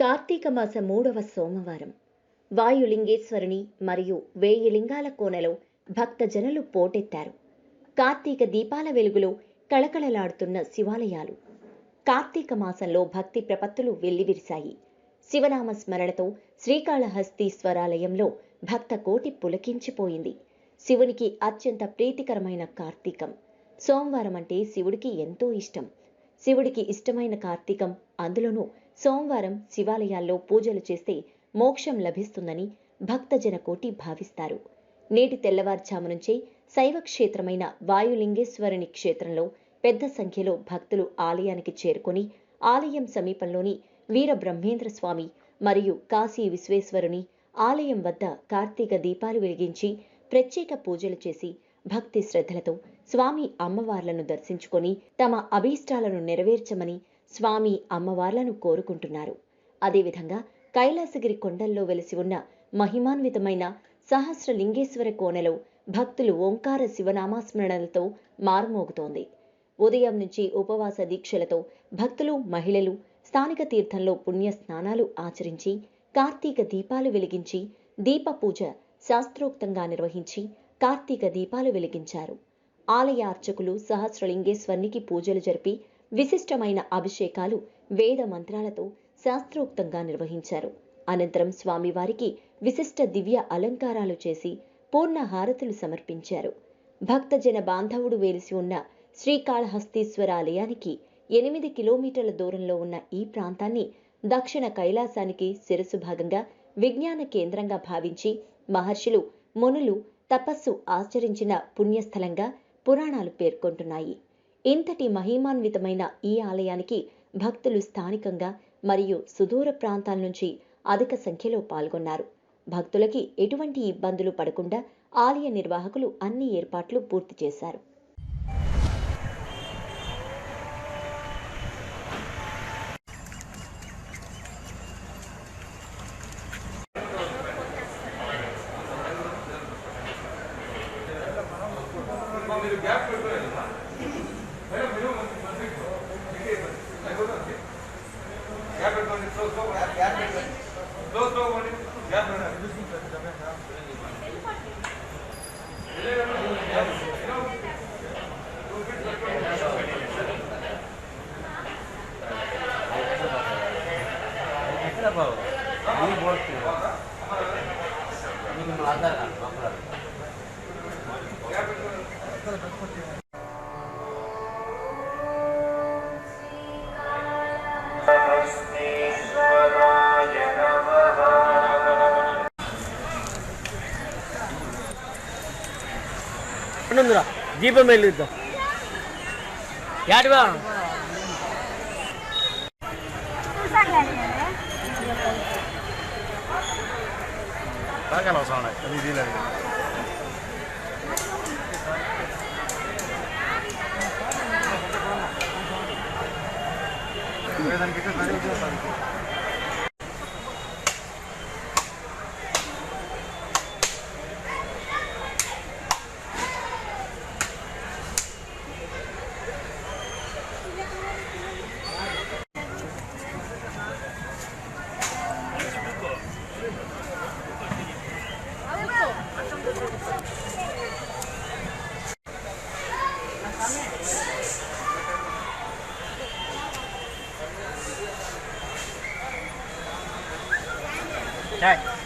కార్తీక మాస మూడవ సోమవారం. వాయులింగేశ్వరుని మరియు వేయి లింగాల కోనలో భక్తజనులు పోటెత్తారు. కార్తీక దీపాల వెలుగులో కళకళలాడుతున్న శివాలయాలు. కార్తీక మాసంలో భక్తి ప్రపత్తులు వెల్లివిరిశాయి. శివనామ స్మరణతో శ్రీకాళహస్తీశ్వరాలయంలో భక్త కోటి పులకించిపోయింది. శివునికి అత్యంత ప్రీతికరమైన కార్తీకం. సోమవారం అంటే శివుడికి ఎంతో ఇష్టం. శివుడికి ఇష్టమైన కార్తీకం అందులోనూ సోమవారం శివాలయాల్లో పూజలు చేస్తే మోక్షం లభిస్తుందని భక్తజన కోటి భావిస్తారు. నేటి తెల్లవారుజాము నుంచే శైవ క్షేత్రమైన వాయులింగేశ్వరుని క్షేత్రంలో పెద్ద సంఖ్యలో భక్తులు ఆలయానికి చేరుకొని ఆలయం సమీపంలోని వీర బ్రహ్మేంద్ర స్వామి మరియు కాశీ విశ్వేశ్వరుని ఆలయం వద్ద కార్తీక దీపాలు వెలిగించి ప్రత్యేక పూజలు చేసి భక్తి శ్రద్ధలతో స్వామి అమ్మవార్లను దర్శించుకొని తమ అభీష్టాలను నెరవేర్చమని స్వామి అమ్మవార్లను కోరుకుంటున్నారు. అదేవిధంగా కైలాసగిరి కొండల్లో వెలిసి ఉన్న మహిమాన్వితమైన సహస్రలింగేశ్వర కోనలో భక్తులు ఓంకార శివనామాస్మరణలతో మారుమోగుతోంది. ఉదయం నుంచి ఉపవాస దీక్షలతో భక్తులు మహిళలు స్థానిక తీర్థంలో పుణ్య స్నానాలు ఆచరించి కార్తీక దీపాలు వెలిగించి దీప పూజ శాస్త్రోక్తంగా నిర్వహించి కార్తీక దీపాలు వెలిగించారు. ఆలయ అర్చకులు సహస్రలింగేశ్వరునికి పూజలు జరిపి విశిష్టమైన అభిషేకాలు వేద మంత్రాలతో శాస్త్రోక్తంగా నిర్వహించారు. అనంతరం స్వామివారికి విశిష్ట దివ్య అలంకారాలు చేసి పూర్ణ హారతులు సమర్పించారు. భక్తజన బాంధవుడు వేలిసి ఉన్న శ్రీకాళహస్తీశ్వర ఆలయానికి ఎనిమిది కిలోమీటర్ల దూరంలో ఉన్న ఈ ప్రాంతాన్ని దక్షిణ కైలాసానికి శిరసు భాగంగా విజ్ఞాన కేంద్రంగా భావించి మహర్షులు మునులు తపస్సు ఆచరించిన పుణ్యస్థలంగా పురాణాలు పేర్కొంటున్నాయి. ఇంతటి మహిమాన్వితమైన ఈ ఆలయానికి భక్తులు స్థానికంగా మరియు సుదూర ప్రాంతాల నుంచి అధిక సంఖ్యలో పాల్గొన్నారు. భక్తులకి ఎటువంటి ఇబ్బందులు పడకుండా ఆలయ నిర్వాహకులు అన్ని ఏర్పాట్లు పూర్తి చేశారు. Gap gap Gracias. பண்ணுந்துரா தீபம் எழுதுதோ யாருவா பார்க்கலாம் சாணை இது இல்லை よろしくお願いします。Đây.